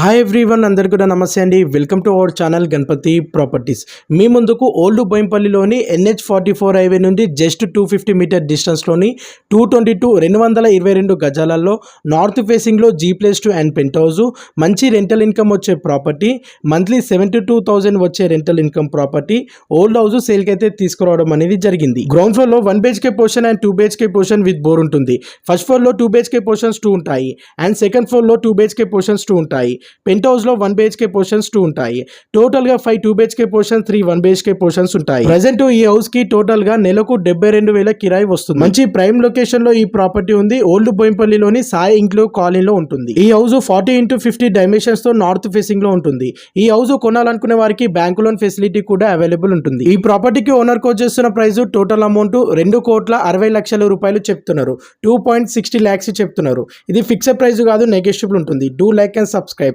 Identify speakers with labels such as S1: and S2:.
S1: Hi everyone అందరికీ కూడా నమస్తే అండి. Welcome to our channel Ganapathi properties మీ ముందుకు ఓల్డ్ బోయింపల్లిలోని ఎన్హెచ్ ఫార్టీ ఫోర్ హైవే నుండి జస్ట్ టూ ఫిఫ్టీ మీటర్ డిస్టెన్స్లోని టూ ట్వంటీ టూ రెండు వందల ఇరవై రెండు గజాలలో నార్త్ ఫేసింగ్లో G plus two and penthouse మంచి రెంటల్ ఇన్కమ్ వచ్చే property monthly seventy two thousand వచ్చే rental income property old house సేల్కి అయితే తీసుకురావడం అనేది జరిగింది. గ్రౌండ్ ఫ్లోర్లో one BHK portion and two BHK portion with bore ఉంటుంది. ఫస్ట్ ఫ్లోర్లో టూ బిహెచ్కే పోర్షన్స్ టూ ఉంటాయి. అండ్ సెకండ్ ఫ్లోర్లో టూ బిహెచ్కే పోర్షన్స్ టూ ఉంటాయి. పెంట్ హౌస్లో వన్ బిహెచ్కే పోర్షన్స్ టూ ఉంటాయి. టోటల్గా five two BHK portions three one BHK portions ఉంటాయి. ప్రజెంట్ ఈ హౌస్కి టోటల్గా టోటల్గా నెలకు డెబ్బై రెండు వేల కిరాయి వస్తుంది. మంచి ప్రైమ్ లొకేషన్లో ఈ ప్రాపర్టీ ఉంది. ఓల్డ్ బోయింపల్లిలోని సాయి ఇంక్లో కాలనీలో ఉంటుంది. ఈ హౌస్ ఫార్టీ ఇంటూ ఫిఫ్టీ డైమెన్షన్స్తో నార్త్ ఫేసింగ్లో ఉంటుంది. ఈ హౌస్ కొనాలనుకునే వారికి బ్యాంకు లోన్ ఫెసిలిటీ కూడా అవైలబుల్ ఉంటుంది. ఈ ప్రాపర్టీకి ఓనర్ కోచ్ చేస్తున్న ప్రైస్ టోటల్ అమౌంట్ రెండు కోట్ల అరవై లక్షల రూపాయలు చెప్తున్నారు. టూ పాయింట్ సిక్స్టీ ల్యాక్స్ చెప్తున్నారు. ఇది ఫిక్స్డ్ ప్రైస్ కాదు నెగోషియబుల్ ఉంటుంది. Do like and subscribe